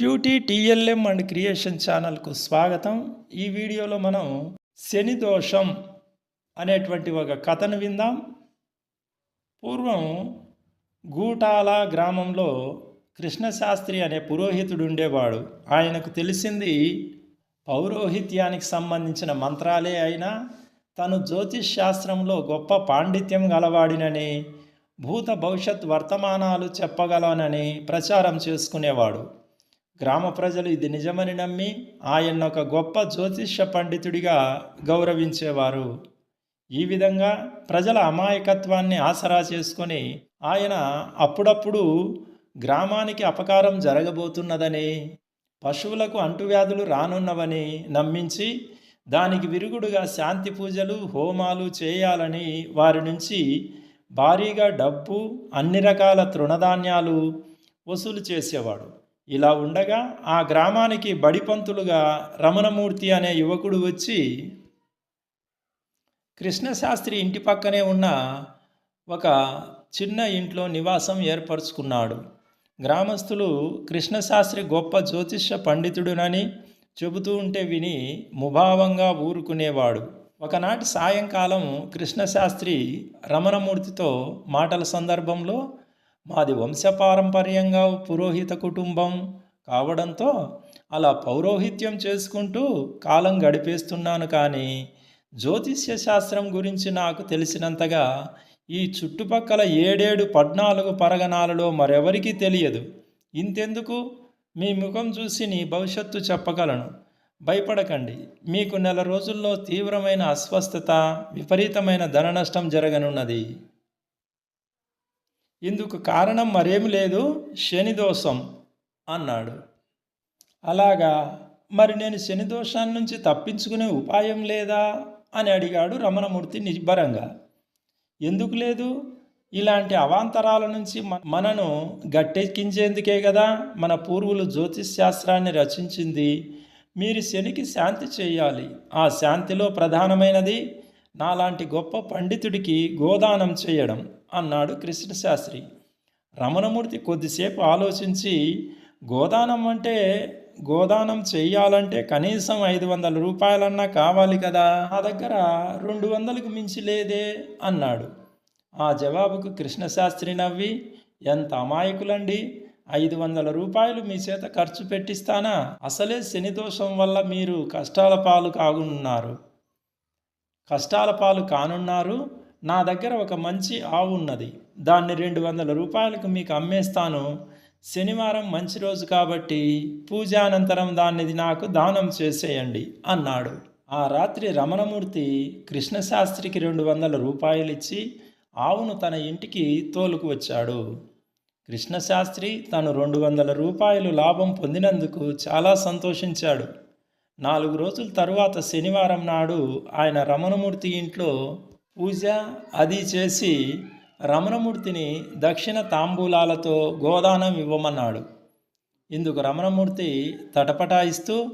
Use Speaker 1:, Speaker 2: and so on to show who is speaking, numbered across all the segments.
Speaker 1: Cutie TLM and creation ఛానల్కు స్వాగతం. ఈ వీడియోలో మనం శని దోషం అనేటువంటి ఒక కథను విందాం. పూర్వం గూటాల గ్రామంలో కృష్ణశాస్త్రి అనే పురోహితుడు ఉండేవాడు. ఆయనకు తెలిసింది పౌరోహిత్యానికి సంబంధించిన మంత్రాలే అయినా తను జ్యోతిష్ శాస్త్రంలో గొప్ప పాండిత్యం గలవాడినని భూత భవిష్యత్ వర్తమానాలు చెప్పగలనని ప్రచారం చేసుకునేవాడు. గ్రామ ప్రజలు ఇది నిజమని నమ్మి ఆయన ఒక గొప్ప జ్యోతిష్య పండితుడిగా గౌరవించేవారు. ఈ విధంగా ప్రజల అమాయకత్వాన్ని ఆసరా చేసుకొని ఆయన అప్పుడప్పుడు గ్రామానికి అపకారం జరగబోతున్నదని పశువులకు అంటువ్యాధులు రానున్నవని నమ్మించి దానికి విరుగుడుగా శాంతి పూజలు హోమాలు చేయాలని వారి నుంచి భారీగా డబ్బు అన్ని రకాల తృణధాన్యాలు వసూలు చేసేవాడు. ఇలా ఉండగా ఆ గ్రామానికి బడిపంతులుగా రమణమూర్తి అనే యువకుడు వచ్చి కృష్ణశాస్త్రి ఇంటి పక్కనే ఉన్న ఒక చిన్న ఇంట్లో నివాసం ఏర్పరచుకున్నాడు. గ్రామస్తులు కృష్ణశాస్త్రి గొప్ప జ్యోతిష్య పండితుడునని చెబుతూ ఉంటే విని ముభావంగా ఊరుకునేవాడు. ఒకనాటి సాయంకాలం కృష్ణశాస్త్రి రమణమూర్తితో మాటల సందర్భంలో మాది వంశపారంపర్యంగా పురోహిత కుటుంబం కావడంతో అలా పౌరోహిత్యం చేసుకుంటూ కాలం గడిపేస్తున్నాను కానీ జ్యోతిష్య శాస్త్రం గురించి నాకు తెలిసినంతగా ఈ చుట్టుపక్కల ఏడేడు పద్నాలుగు పరగణాలలో మరెవరికీ తెలియదు. ఇంతెందుకు? మీ ముఖం చూసి నీ భవిష్యత్తు చెప్పగలను. భయపడకండి. మీకు నెల రోజుల్లో తీవ్రమైన అస్వస్థత విపరీతమైన ధన నష్టం జరగనున్నది. ఇందుకు కారణం మరేమి లేదు శని దోషం అన్నాడు. అలాగా మరి నేను శనిదోషాన్ని నుంచి తప్పించుకునే ఉపాయం లేదా? అని అడిగాడు రమణమూర్తి నిబ్బరంగా. ఎందుకు లేదు? ఇలాంటి అవాంతరాల నుంచి మనను గట్టెక్కించేందుకే కదా మన పూర్వులు జ్యోతిష్ శాస్త్రాన్ని రచించింది. మీరు శనికి శాంతి చేయాలి. ఆ శాంతిలో ప్రధానమైనది నాలాంటి గొప్ప పండితుడికి గోదానం చేయడం. అన్నాడు కృష్ణశాస్త్రి రమణమూర్తి కొద్దిసేపు ఆలోచించి గోదానం అంటే గోదానం చేయాలంటే కనీసం ఐదు వందల రూపాయలన్నా కావాలి కదా? నా దగ్గర రెండు వందలకు మించి లేదే అన్నాడు. ఆ జవాబుకు కృష్ణశాస్త్రి నవ్వి ఎంత అమాయకులండి! ఐదు వందల రూపాయలు మీ చేత ఖర్చు పెట్టిస్తానా? అసలే శని దోషం వల్ల మీరు కష్టాల పాలు కాగున్నారు కష్టాల పాలు కానున్నారు? నా దగ్గర ఒక మంచి ఆవు ఉన్నది. దాన్ని రెండు వందల రూపాయలకు మీకు అమ్మేస్తాను. శనివారం మంచి రోజు కాబట్టి పూజానంతరం దాన్ని నాకు దానం చేసేయండి అన్నాడు. ఆ రాత్రి రమణమూర్తి కృష్ణశాస్త్రికి రెండు వందల రూపాయలు ఇచ్చి ఆవును తన ఇంటికి తోలుకు వచ్చాడు. కృష్ణశాస్త్రి తను రెండు వందల రూపాయలు లాభం పొందినందుకు చాలా సంతోషించాడు. నాలుగు రోజుల తరువాత శనివారం నాడు ఆయన రమణమూర్తి ఇంట్లో పూజ అది చేసి రమణమూర్తిని దక్షిణ తాంబూలాలతో గోదానం ఇవ్వమన్నాడు. ఇందుకు రమణమూర్తి తటపటాయిస్తూ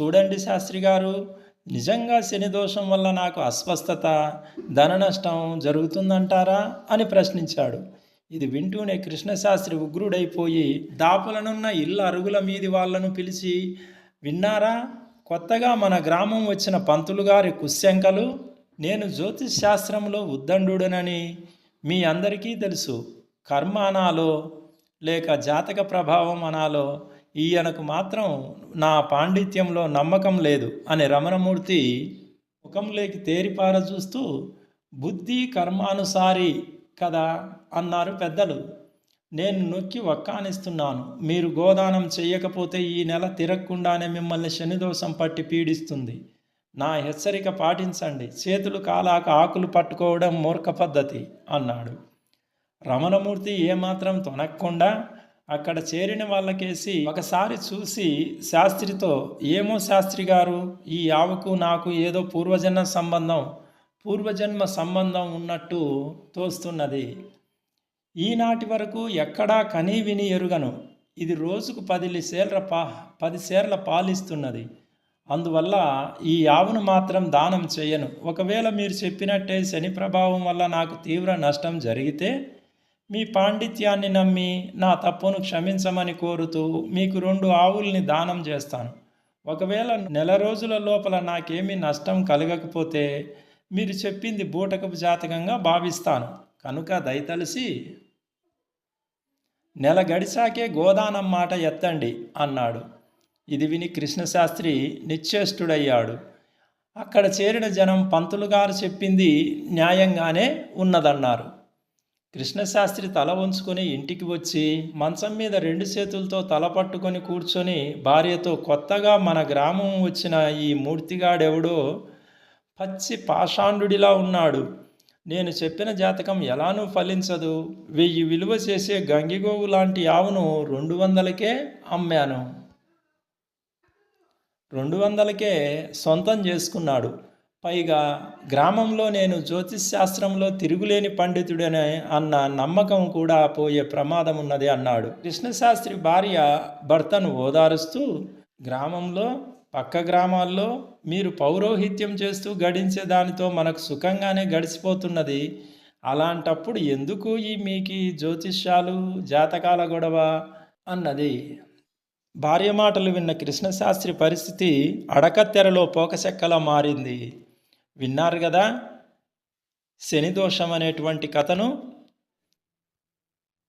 Speaker 1: చూడండి శాస్త్రి గారు నిజంగా శని దోషం వల్ల నాకు అస్వస్థత ధన నష్టం జరుగుతుందంటారా? అని ప్రశ్నించాడు. ఇది వింటూనే కృష్ణశాస్త్రి ఉగ్రుడైపోయి దాపులనున్న ఇళ్ళ అరుగుల మీది వాళ్ళను పిలిచి విన్నారా? కొత్తగా మన గ్రామం వచ్చిన పంతులు గారి కుశ్శంకలు నేను జ్యోతిష్ శాస్త్రంలో ఉద్దండుడనని మీ అందరికీ తెలుసు. కర్మ అనాలో లేక జాతక ప్రభావం అనాలో ఈయనకు మాత్రం నా పాండిత్యంలో నమ్మకం లేదు అని రమణమూర్తి ముఖంలోకి తేరిపార చూస్తూ బుద్ధి కర్మానుసారి కదా అన్నారు పెద్దలు. నేను నొక్కి వక్కానిస్తున్నాను. మీరు గోదానం చేయకపోతే ఈ నెల తిరగకుండానే మిమ్మల్ని శనిదోషం పట్టి పీడిస్తుంది. నా హెచ్చరిక పాటించండి. చేతులు కాలాక ఆకులు పట్టుకోవడం మూర్ఖ పద్ధతి అన్నాడు. రమణమూర్తి ఏమాత్రం తొనక్కుండా అక్కడ చేరిన వాళ్ళకేసి ఒకసారి చూసి శాస్త్రితో ఏమో శాస్త్రి గారు ఈ ఆవుకు నాకు ఏదో పూర్వజన్మ సంబంధం పూర్వజన్మ సంబంధం ఉన్నట్టు తోస్తున్నది. ఈనాటి వరకు ఎక్కడా కనీ విని ఎరుగను. ఇది రోజుకు పది సేర్ల పా పది సేర్ల పాలిస్తున్నది. అందువల్ల ఈ ఆవును మాత్రం దానం చేయను. ఒకవేళ మీరు చెప్పినట్టే శని ప్రభావం వల్ల నాకు తీవ్ర నష్టం జరిగితే మీ పాండిత్యాన్ని నమ్మి నా తప్పును క్షమించమని కోరుతూ మీకు రెండు ఆవుల్ని దానం చేస్తాను. ఒకవేళ నెల రోజుల లోపల నాకేమీ నష్టం కలగకపోతే మీరు చెప్పింది బూటకపు జాతకంగా భావిస్తాను. కనుక దయతలిసి నెల గడిచాకే గోదానం మాట ఎత్తండి అన్నాడు. ఇది విని కృష్ణశాస్త్రి నిశ్చేష్టుడయ్యాడు. అక్కడ చేరిన జనం పంతులు గారు చెప్పింది న్యాయంగానే ఉన్నదన్నారు. కృష్ణశాస్త్రి తల వంచుకొని ఇంటికి వచ్చి మంచం మీద రెండు చేతులతో తల పట్టుకొని కూర్చొని భార్యతో కొత్తగా మన గ్రామం వచ్చిన ఈ మూర్తిగాడెవడో పచ్చి పాషాండుడిలా ఉన్నాడు. నేను చెప్పిన జాతకం ఎలానూ ఫలించదు. వెయ్యి విలువ చేసే గంగిగోవు లాంటి ఆవును రెండు వందలకే అమ్మాను. రెండు వందలకే సొంతం చేసుకున్నాడు. పైగా గ్రామంలో నేను జ్యోతిష్ శాస్త్రంలో తిరుగులేని పండితుడని అన్న నమ్మకం కూడా పోయే ప్రమాదం ఉన్నది అన్నాడు. కృష్ణశాస్త్రి భార్య భర్తను ఓదారుస్తూ గ్రామంలో పక్క గ్రామాల్లో మీరు పౌరోహిత్యం చేస్తూ గడించే దానితో మనకు సుఖంగానే గడిచిపోతున్నది. అలాంటప్పుడు ఎందుకు ఈ మీకు జ్యోతిష్యాలు జాతకాల గొడవ? అన్నది భార్య మాటలు విన్న కృష్ణశాస్త్రి పరిస్థితి అడకత్తెరలో పోకసెక్కలా మారింది. విన్నారు కదా శని దోషం అనేటువంటి కథను